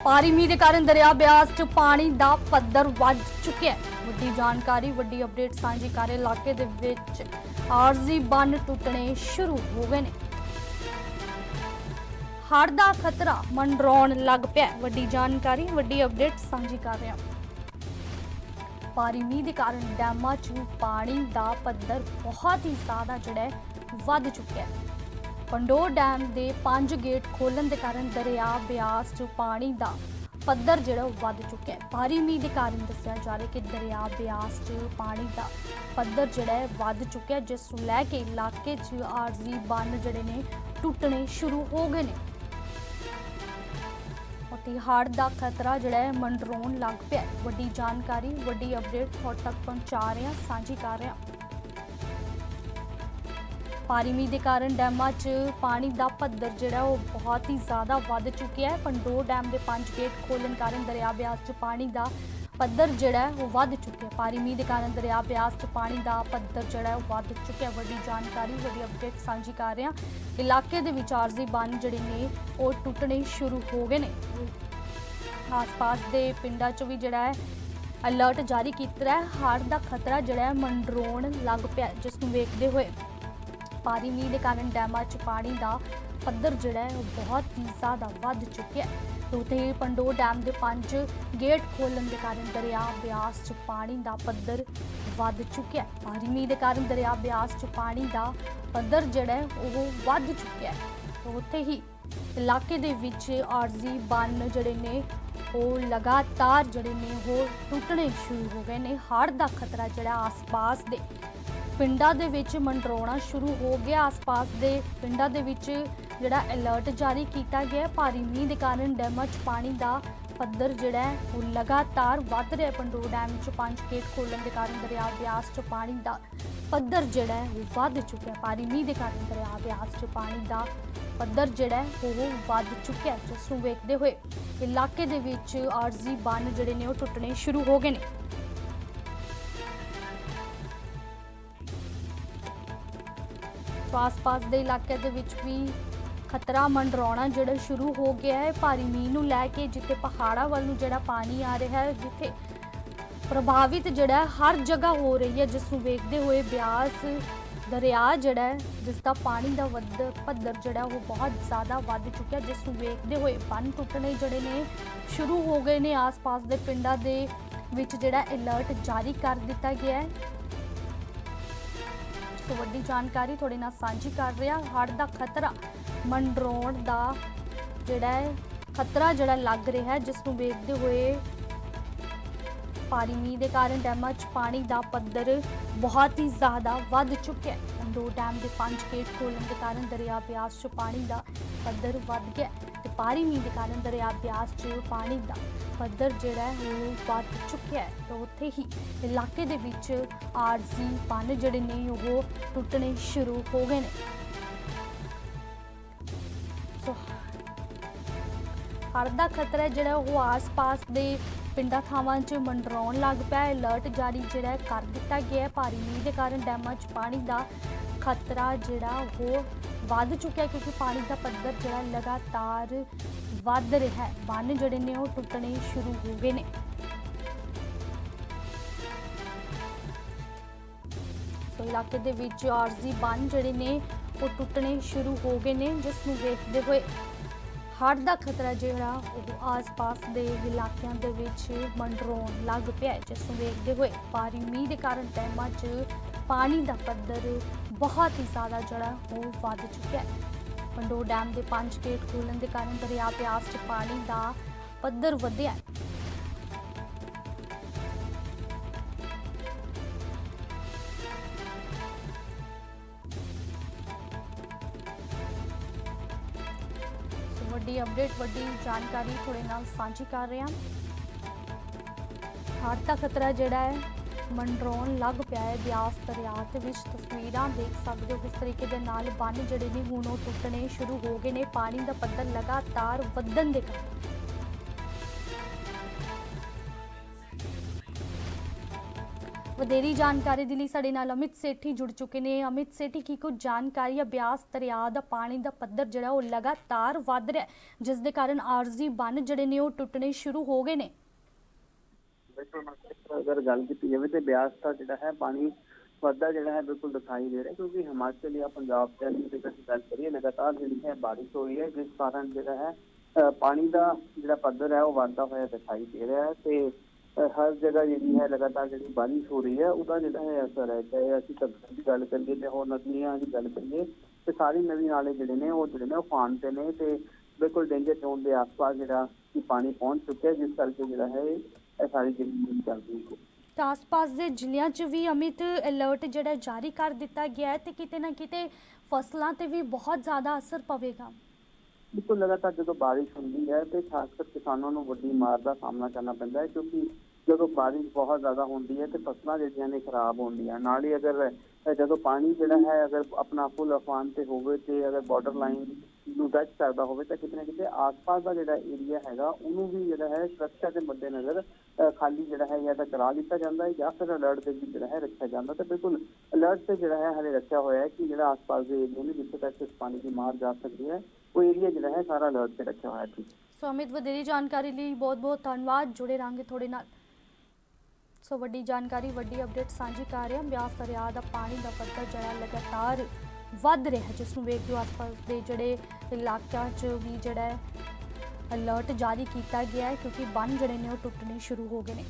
ਭਾਰੀ ਮੀਂਹ ਦੇ ਕਾਰਨ ਦਰਿਆ ਬਿਆਸ 'ਚ ਪਾਣੀ ਦਾ ਪੱਧਰ ਵੱਧ ਚੁੱਕਿਆ ਹੈ। ਵੱਡੀ ਜਾਣਕਾਰੀ, ਵੱਡੀ ਅਪਡੇਟ ਸਾਂਝੀ ਕਰ ਰਹੇ ਇਲਾਕੇ ਦੇ ਵਿੱਚ ਆਰਜ਼ੀ ਬੰਨ ਟੁੱਟਣੇ ਸ਼ੁਰੂ ਹੋ ਗਏ ਨੇ। ਹੜ੍ਹ ਦਾ ਖਤਰਾ ਮੰਡਰਾਉਣ ਲੱਗ ਪਿਆ ਹੈ। ਵੱਡੀ ਜਾਣਕਾਰੀ, ਵੱਡੀ ਅਪਡੇਟ ਸਾਂਝੀ ਕਰ ਰਹੇ ਹਾਂ। ਭਾਰੀ ਮੀਂਹ ਦੇ ਕਾਰਨ ਡੈਮਾਂ 'ਚ ਪਾਣੀ ਦਾ ਪੱਧਰ ਬਹੁਤ ਹੀ ਜ਼ਿਆਦਾ ਜਿਹੜਾ ਹੈ, ਵੱਧ ਚੁੱਕਿਆ ਹੈ। ਪੰਡੋਰ ਡੈਮ ਦੇ ਪੰਜ ਗੇਟ ਖੋਲਣ ਦੇ ਕਾਰਨ ਦਰਿਆ, ਬਿਆਸ 'ਚ ਪਾਣੀ ਦਾ ਪੱਧਰ ਜਿਹੜਾ ਉਹ ਵੱਧ ਚੁੱਕਿਆ ਹੈ। ਭਾਰੀ ਮੀਂਹ ਦੇ ਕਾਰਨ ਦੱਸਿਆ ਜਾ ਰਿਹਾ ਕਿ ਦਰਿਆ, ਬਿਆਸ 'ਚ ਪਾਣੀ ਦਾ ਪੱਧਰ ਜਿਹੜਾ ਹੈ ਵੱਧ ਚੁੱਕਿਆ ਜਿਸ ਨੂੰ ਲੈ ਕੇ ਇਲਾਕੇ 'ਚ ਆਰਜ਼ੀ ਬੰਨ ਜਿਹੜੇ ਨੇ ਟੁੱਟਣੇ ਸ਼ੁਰੂ ਹੋ ਗਏ ਨੇ। ਅਤੇ ਹੜ੍ਹ ਦਾ ਖਤਰਾ ਜਿਹੜਾ ਹੈ ਮੰਡਰਾਉਣ ਲੱਗ ਪਿਆ ਵੱਡੀ ਜਾਣਕਾਰੀ, ਵੱਡੀ ਅਪਡੇਟ ਤੁਹਾਡੇ ਤੱਕ ਪਹੁੰਚਾ ਰਹੇ ਹਾਂ। ਸਾਂਝੀ ਕਰ ਰਹੇ ਹਾਂ। ਭਾਰੀ ਮੀਂਹ ਦੇ ਕਾਰਨ ਡੈਮਾਂ 'ਚ ਪਾਣੀ ਦਾ ਪੱਧਰ ਜਿਹੜਾ ਉਹ ਬਹੁਤ ਹੀ ਜ਼ਿਆਦਾ ਵੱਧ ਚੁੱਕਿਆ ਹੈ। ਪੰਡੋਰ ਡੈਮ ਦੇ ਪੰਜ ਗੇਟ ਖੋਲਣ ਕਾਰਨ ਦਰਿਆ ਬਿਆਸ 'ਚ ਪਾਣੀ ਦਾ ਪੱਧਰ ਜਿਹੜਾ ਉਹ ਵੱਧ ਚੁੱਕਿਆ ਭਾਰੀ ਮੀਂਹ ਦੇ ਕਾਰਨ ਦਰਿਆ ਬਿਆਸ 'ਚ ਪਾਣੀ ਦਾ ਪੱਧਰ ਜਿਹੜਾ ਉਹ ਵੱਧ ਚੁੱਕਿਆ ਵੱਡੀ ਜਾਣਕਾਰੀ ਵੱਡੀ ਅਪਡੇਟ ਸਾਂਝੀ ਕਰ ਰਹੇ ਹਾਂ। ਇਲਾਕੇ ਦੇ ਵਿੱਚ ਆਰਜ਼ੀ ਬੰਨ ਜਿਹੜੇ ਨੇ, ਉਹ ਟੁੱਟਣੇ ਸ਼ੁਰੂ ਹੋ ਗਏ ਨੇ। ਆਸ-ਪਾਸ ਦੇ ਪਿੰਡਾਂ 'ਚ ਵੀ ਜਿਹੜਾ ਹੈ ਅਲਰਟ ਜਾਰੀ ਕੀਤਾ ਹੈ। ਹੜ੍ਹ ਦਾ ਖਤਰਾ ਜਿਹੜਾ ਹੈ ਮੰਡਰਾਉਣ ਲੱਗ ਪਿਆ ਜਿਸ ਨੂੰ ਵੇਖਦੇ ਹੋਏ। ਭਾਰੀ ਮੀਂਹ ਦੇ ਕਾਰਨ ਡੈਮਾਂ 'ਚ ਪਾਣੀ ਦਾ ਪੱਧਰ ਜਿਹੜਾ ਹੈ, ਉਹ ਬਹੁਤ ਹੀ ਜ਼ਿਆਦਾ ਵੱਧ ਚੁੱਕਿਆ ਹੈ। ਤੇ ਉੱਥੇ ਹੀ ਡੈਮ ਦੇ ਪੰਜ ਗੇਟ ਖੋਲਣ ਦੇ ਕਾਰਨ ਦਰਿਆ ਬਿਆਸ 'ਚ ਪਾਣੀ ਦਾ ਪੱਧਰ ਵੱਧ ਚੁੱਕਿਆ ਹੈ। ਭਾਰੀ ਮੀਂਹ ਦੇ ਕਾਰਨ ਦਰਿਆ ਬਿਆਸ 'ਚ ਪਾਣੀ ਦਾ ਪੱਧਰ ਜਿਹੜਾ ਹੈ, ਉਹ ਵੱਧ ਚੁੱਕਿਆ ਹੈ। ਉੱਥੇ ਹੀ ਇਲਾਕੇ ਦੇ ਵਿੱਚ ਆਰਜ਼ੀ ਬੰਨ ਜਿਹੜੇ ਨੇ, ਉਹ ਲਗਾਤਾਰ ਜਿਹੜੇ ਨੇ, ਉਹ ਟੁੱਟਣੇ ਸ਼ੁਰੂ ਹੋ ਗਏ ਨੇ। ਹੜ੍ਹ ਦਾ ਖਤਰਾ ਜਿਹੜਾ ਆਸ-ਪਾਸ ਦੇ ਪਿੰਡਾਂ ਦੇ ਵਿੱਚ ਮੰਡਰਾਉਣਾ ਸ਼ੁਰੂ ਹੋ ਗਿਆ। ਆਸ-ਪਾਸ ਦੇ ਪਿੰਡਾਂ ਦੇ ਵਿੱਚ ਜਿਹੜਾ ਅਲਰਟ ਜਾਰੀ ਕੀਤਾ ਗਿਆ ਭਾਰੀ ਮੀਂਹ ਦੇ ਕਾਰਨ ਡੈਮਾਂ 'ਚ ਪਾਣੀ ਦਾ ਪੱਧਰ ਜਿਹੜਾ ਹੈ, ਉਹ ਲਗਾਤਾਰ ਵੱਧ ਰਿਹਾ ਹੈ। ਪੰਡੋਰ ਡੈਮ 'ਚ ਪੰਜ ਗੇਟ ਖੋਲਣ ਦੇ ਕਾਰਨ ਦਰਿਆ ਬਿਆਸ 'ਚ ਪਾਣੀ ਦਾ ਪੱਧਰ ਜਿਹੜਾ ਹੈ, ਉਹ ਵੱਧ ਚੁੱਕਿਆ ਭਾਰੀ ਮੀਂਹ ਦੇ ਕਾਰਨ ਦਰਿਆ ਬਿਆਸ 'ਚ ਪਾਣੀ ਦਾ ਪੱਧਰ ਜਿਹੜਾ ਉਹ ਵੱਧ ਚੁੱਕਿਆ ਜਿਸ ਨੂੰ ਵੇਖਦੇ ਹੋਏ ਇਲਾਕੇ ਦੇ ਵਿੱਚ ਆਰਜ਼ੀ ਬੰਨ ਜਿਹੜੇ ਨੇ, ਉਹ ਟੁੱਟਣੇ ਸ਼ੁਰੂ ਹੋ ਗਏ ਨੇ। ਆਸ-ਪਾਸ ਦੇ ਇਲਾਕਿਆਂ ਦੇ ਵਿੱਚ ਵੀ ਖਤਰਾ ਮੰਡਰਾਉਣਾ ਜਿਹੜਾ ਸ਼ੁਰੂ ਹੋ ਗਿਆ ਹੈ। ਭਾਰੀ ਮੀਂਹ ਨੂੰ ਲੈ ਕੇ ਜਿੱਥੇ ਪਹਾੜਾਂ ਵੱਲ ਨੂੰ ਜਿਹੜਾ ਪਾਣੀ ਆ ਰਿਹਾ ਹੈ, ਜਿੱਥੇ ਪ੍ਰਭਾਵਿਤ ਜਿਹੜਾ ਹਰ ਜਗ੍ਹਾ ਹੋ ਰਹੀ ਹੈ, ਜਿਸ ਨੂੰ ਵੇਖਦੇ ਹੋਏ ਬਿਆਸ ਦਰਿਆ ਜਿਹੜਾ ਜਿਸ ਦਾ ਪਾਣੀ ਦਾ ਵੱਧ ਪੱਧਰ ਜਿਹੜਾ ਉਹ ਬਹੁਤ ਜ਼ਿਆਦਾ ਵੱਧ ਚੁੱਕਿਆ, ਜਿਸ ਨੂੰ ਵੇਖਦੇ ਹੋਏ ਬੰਨ ਟੁੱਟਣੇ ਜਿਹੜੇ ਨੇ ਸ਼ੁਰੂ ਹੋ ਗਏ ਨੇ। ਆਸ-ਪਾਸ ਦੇ ਪਿੰਡਾਂ ਦੇ ਵਿੱਚ ਜਿਹੜਾ ਅਲਰਟ ਜਾਰੀ ਕਰ ਦਿੱਤਾ ਗਿਆ ਹੈ। ਸੋ ਵੱਡੀ ਜਾਣਕਾਰੀ ਤੁਹਾਡੇ ਨਾਲ ਸਾਂਝੀ ਕਰ ਰਿਹਾ। ਹੜ੍ਹ ਦਾ ਖਤਰਾ ਮੰਡਰੋਣ ਦਾ ਜਿਹੜਾ ਹੈ, ਖਤਰਾ ਜਿਹੜਾ ਲੱਗ ਰਿਹਾ ਹੈ ਜਿਸ ਨੂੰ ਵੇਖਦੇ ਹੋਏ ਭਾਰੀ ਮੀਂਹ ਦੇ ਕਾਰਨ ਡੈਮਾਂ 'ਚ ਪਾਣੀ ਦਾ ਪੱਧਰ ਬਹੁਤ ਹੀ ਜ਼ਿਆਦਾ ਵੱਧ ਚੁੱਕਿਆ ਹੈ। ਪੰਡੋਰ ਡੈਮ ਦੇ ਪੰਜ ਗੇਟ ਖੋਲਣ ਦੇ ਕਾਰਨ ਦਰਿਆ ਬਿਆਸ 'ਚ ਪਾਣੀ ਦਾ ਪੱਧਰ ਵੱਧ ਗਿਆ ਤੇ ਭਾਰੀ ਮੀਂਹ ਦੇ ਕਾਰਨ ਦਰਿਆ ਬਿਆਸ 'ਚ ਪਾਣੀ ਦਾ ਪੱਧਰ ਜਿਹੜਾ ਹੈ ਉਹ ਵੱਧ ਚੁੱਕਿਆ ਹੈ। ਤੇ ਉੱਥੇ ਹੀ ਇਲਾਕੇ ਦੇ ਵਿੱਚ ਆਰਜ਼ੀ ਬੰਨ ਜਿਹੜੇ ਨੇ ਉਹ ਟੁੱਟਣੇ ਸ਼ੁਰੂ ਹੋ ਗਏ ਨੇ। ਸੋ ਦਾ ਖਤਰਾ ਜਿਹੜਾ ਉਹ ਆਸ-ਪਾਸ ਦੇ ਪਿੰਡਾਂ ਥਾਵਾਂ 'ਚ ਮੰਡਰਾਉਣ ਲੱਗ ਪਿਆ। ਅਲਰਟ ਜਾਰੀ ਜਿਹੜਾ ਕਰ ਦਿੱਤਾ ਗਿਆ ਹੈ। ਭਾਰੀ ਮੀਂਹ ਦੇ ਕਾਰਨ ਡੈਮਾਂ 'ਚ ਪਾਣੀ ਦਾ ਖਤਰਾ ਜਿਹੜਾ ਉਹ ਵੱਧ ਚੁੱਕਿਆ ਕਿਉਂਕਿ ਪਾਣੀ ਦਾ ਪੱਧਰ ਜਿਹੜਾ ਲਗਾਤਾਰ ਵੱਧ ਰਿਹਾ ਹੈ। ਬੰਨ ਜਿਹੜੇ ਨੇ, ਉਹ ਟੁੱਟਣੇ ਸ਼ੁਰੂ ਹੋ ਗਏ ਨੇ। ਸੋ ਇਲਾਕੇ ਦੇ ਵਿੱਚ ਆਰਜ਼ੀ ਬੰਨ ਜਿਹੜੇ ਨੇ, ਉਹ ਟੁੱਟਣੇ ਸ਼ੁਰੂ ਹੋ ਗਏ ਨੇ, ਜਿਸ ਨੂੰ ਵੇਖਦੇ ਹੋਏ ਹੜ੍ਹ ਦਾ ਖਤਰਾ ਜਿਹੜਾ, ਉਹ ਆਸ-ਪਾਸ ਦੇ ਇਲਾਕਿਆਂ ਦੇ ਵਿੱਚ ਮੰਡਰਾਉਣ ਲੱਗ ਪਿਆ ਹੈ। ਜਿਸ ਨੂੰ ਵੇਖਦੇ ਹੋਏ ਭਾਰੀ ਮੀਂਹ ਦੇ ਕਾਰਨ ਡੈਮਾਂ 'ਚ ਪਾਣੀ ਦਾ ਪੱਧਰ ਬਹੁਤ ਹੀ ਜ਼ਿਆਦਾ ਜਿਹੜਾ, ਉਹ ਵੱਧ ਚੁੱਕਿਆ ਹੈ। ਪੰਡੋਰ ਡੈਮ ਦੇ ਪੰਜ ਗੇਟ ਖੋਲਣ ਦੇ ਕਾਰਨ ਦਰਿਆ ਪਿਆਸ 'ਚ ਪਾਣੀ ਦਾ ਪੱਧਰ ਵਧਿਆ ਵੱਡੀ ਅਪਡੇਟ ਵੱਡੀ ਜਾਣਕਾਰੀ ਤੁਹਾਡੇ ਨਾਲ ਸਾਂਝੀ ਕਰ ਰਹੇ ਹਾਂ। ਹੜ੍ਹ ਦਾ ਖਤਰਾ ਜਿਹੜਾ ਹੈ ਮੰਡਰੋਣ ਲੱਗ ਪਿਆ ਹੈ। ਬਿਆਸ ਦਰਿਆ ਦੇ ਵਿੱਚ ਤਸਵੀਰਾਂ ਦੇਖ ਸਕਦੇ ਹੋ ਕਿਸ ਤਰੀਕੇ ਦੇ ਨਾਲ ਬੰਨ ਜਿਹੜੇ ਨੇ ਹੁਣ ਉਹ ਟੁੱਟਣੇ ਸ਼ੁਰੂ ਹੋ ਗਏ ਨੇ। ਪਾਣੀ ਦਾ ਪੱਧਰ ਲਗਾਤਾਰ ਵਧਣ ਦੇ ਕਾਰਨ। ਵਧੇਰੀ ਜਾਣਕਾਰੀ ਦੇ ਲਈ ਸਾਡੇ ਨਾਲ ਅਮਿਤ ਸੇਠੀ ਜੁੜ ਚੁੱਕੇ ਨੇ। ਅਮਿਤ ਸੇਠੀ ਕੀ ਕੁਝ ਜਾਣਕਾਰੀ ਹੈ ਦਰਿਆ ਦਾ ਪਾਣੀ ਦਾ ਪੱਧਰ ਜਿਹੜਾ ਉਹ ਲਗਾਤਾਰ ਵੱਧ ਰਿਹਾ ਹੈ, ਜਿਸ ਦੇ ਕਾਰਨ ਆਰਜ਼ੀ ਬੰਨ ਜਿਹੜੇ ਨੇ ਉਹ ਟੁੱਟਣੇ ਸ਼ੁਰੂ ਹੋ ਗਏ ਨੇ। ਬਿਲਕੁਲ ਮਤਲਬ ਅਗਰ ਗੱਲ ਕੀਤੀ ਜਾਵੇ ਤੇ ਬਿਆਸ ਦਾ ਜਿਹੜਾ ਹੈ ਪਾਣੀ ਵੱਧਦਾ ਜਿਹੜਾ ਹੈ ਬਿਲਕੁਲ ਦਿਖਾਈ ਦੇ ਰਿਹਾ ਕਿਉਂਕਿ ਹਿਮਾਚਲ ਜਾਂ ਪੰਜਾਬ ਦੇ ਅੰਦਰ ਅਸੀਂ ਗੱਲ ਕਰੀਏ ਲਗਾਤਾਰ ਜਿਹੜੀ ਹੈ ਬਾਰਿਸ਼ ਹੋ ਰਹੀ ਹੈ ਜਿਸ ਕਾਰਨ ਜਿਹੜਾ ਹੈ ਪਾਣੀ ਦਾ ਜਿਹੜਾ ਪੱਧਰ ਹੈ ਉਹ ਵੱਧਦਾ ਹੋਇਆ ਦਿਖਾਈ ਦੇ ਰਿਹਾ ਹੈ ਤੇ ਹਰ ਜਗ੍ਹਾ ਜਿਹੜੀ ਹੈ ਲਗਾਤਾਰ ਜਿਹੜੀ ਬਾਰਿਸ਼ ਹੋ ਰਹੀ ਹੈ ਉਹਦਾ ਜਿਹੜਾ ਹੈ ਅਸਰ ਹੈ। ਚਾਹੇ ਅਸੀਂ ਤਬਦੀਲੀ ਦੀ ਗੱਲ ਕਰੀਏ ਤੇ ਹੋਰ ਨਦੀਆਂ ਦੀ ਗੱਲ ਕਰੀਏ ਤੇ ਸਾਰੀ ਨਦੀ ਨਾਲੇ ਜਿਹੜੇ ਨੇ ਉਹ ਜਿਹੜੇ ਨੇ ਉਹ ਫਾਨ ਤੇ ਨੇ ਤੇ ਬਿਲਕੁਲ ਡੇਂਜਰ ਜ਼ੋਨ ਦੇ ਆਸ-ਪਾਸ ਜਿਹੜਾ ਕਿ ਪਾਣੀ ਪਹੁੰਚ ਚੁੱਕਿਆ ਜਿਸ ਕਰਕੇ ਜਿਹੜਾ ਹੈ ਇਹ ਸਾਰੀ ਜਿਹੜੀ ਚੱਲ ਰਹੀ ਹੈ। ਤਾਂ ਆਸ-ਪਾਸ ਦੇ ਜ਼ਿਲ੍ਹਿਆਂ 'ਚ ਵੀ ਅਮਿਤ ਅਲਰਟ ਜਿਹੜਾ ਜਾਰੀ ਕਰ ਦਿੱਤਾ ਗਿਆ ਹੈ ਤੇ ਕਿਤੇ ਨਾ ਕਿਤੇ ਫਸਲਾਂ ਤੇ ਵੀ ਬਹੁਤ ਜ਼ਿਆਦਾ ਅਸਰ ਪਵੇਗਾ। ਬਿਲਕੁਲ ਲਗਾਤਾਰ ਜਦੋਂ ਬਾਰਿਸ਼ ਹੁੰਦੀ ਹੈ ਤੇ ਖਾਸ ਕਰ ਕਿਸਾਨਾਂ ਨੂੰ ਵੱਡੀ ਮਾਰ ਦਾ ਸਾਹਮਣਾ ਕਰਨਾ ਪੈਂਦਾ ਹੈ ਕਿਉਂਕਿ ਜਦੋਂ ਬਾਰਿਸ਼ ਬਹੁਤ ਜ਼ਿਆਦਾ ਹੁੰਦੀ ਹੈ ਤੇ ਫਸਲਾਂ ਜਿਹੜੀਆਂ ਨੇ ਖਰਾਬ ਹੁੰਦੀਆਂ। ਨਾਲ ਹੀ ਅਗਰ ਜਦੋਂ ਪਾਣੀ ਜਿਹੜਾ ਹੈ ਅਗਰ ਆਪਣਾ ਫੁੱਲ ਅਫਾਨ ਤੇ ਹੋਵੇ ਤੇ ਅਗਰ ਬਾਰਡਰ ਲਾਈਨ ਨੂੰ ਟੱਚ ਕਰਦਾ ਹੋਵੇ ਤਾਂ ਕਿਤੇ ਨਾ ਕਿਤੇ ਆਸ-ਪਾਸ ਦਾ ਜਿਹੜਾ ਏਰੀਆ ਹੈਗਾ ਉਹਨੂੰ ਵੀ ਜਿਹੜਾ ਹੈ ਸੁਰੱਖਿਆ ਦੇ ਮੱਦੇਨਜ਼ਰ ਅ, ਖਾਲੀ ਜਿਹੜਾ ਹੈ ਜਾਂ ਤਾਂ ਕਰਾ ਦਿੱਤਾ ਜਾਂਦਾ ਹੈ ਜਾਂ ਫਿਰ ਅਲਰਟ ਦੇ ਵਿੱਚ ਜਿਹੜਾ ਹੈ ਰੱਖਿਆ ਜਾਂਦਾ। ਤੇ ਬਿਲਕੁਲ ਅਲਰਟ ਤੇ ਜਿਹੜਾ ਹੈ ਹਲੇ ਰੱਖਿਆ ਹੋਇਆ ਹੈ ਕਿ ਜਿਹੜਾ ਆਸ-ਪਾਸ ਦੇ ਏਰੀਆ ਨੇ ਜਿੱਥੇ ਤੱਕ ਇਸ ਪਾਣੀ ਦੀ ਮਾਰ ਜਾ ਸਕਦੀ ਹੈ ਉਹ ਏਰੀਆ ਜਿਹੜਾ ਹੈ ਸਾਰਾ ਅਲਰਟ ਤੇ ਰੱਖਿਆ ਹੋਇਆ ਹੈ। ਸੋ ਅਮਿਤ ਵਧੇਰੀ ਜਾਣਕਾਰੀ ਲਈ ਬਹੁਤ-ਬਹੁਤ ਧੰਨਵਾਦ। ਜੁੜੇ ਰਾਂਗੇ ਤੁਹਾਡੇ ਨਾਲ। ਸੋ ਵੱਡੀ ਜਾਣਕਾਰੀ, ਵੱਡੀ ਅਪਡੇਟ ਸਾਂਝੀ ਕਰ ਰਹੇ ਹਾਂ ਬਿਆਸ ਦਰਿਆ ਦਾ ਪਾਣੀ ਦਾ ਪੱਧਰ ਜਿਹੜਾ ਲਗਾਤਾਰ ਵੱਧ ਰਿਹਾ, ਜਿਸ ਨੂੰ ਵੇਖਦੇ ਹੋ ਆਸ-ਪਾਸ ਦੇ ਜਿਹੜੇ ਇਲਾਕਿਆਂ 'ਚ ਵੀ ਜਿਹੜਾ ਅਲਰਟ ਜਾਰੀ ਕੀਤਾ ਗਿਆ ਹੈ ਕਿਉਂਕਿ ਬੰਨ ਜਿਹੜੇ ਨੇ ਉਹ ਟੁੱਟਣੇ ਸ਼ੁਰੂ ਹੋ ਗਏ ਨੇ।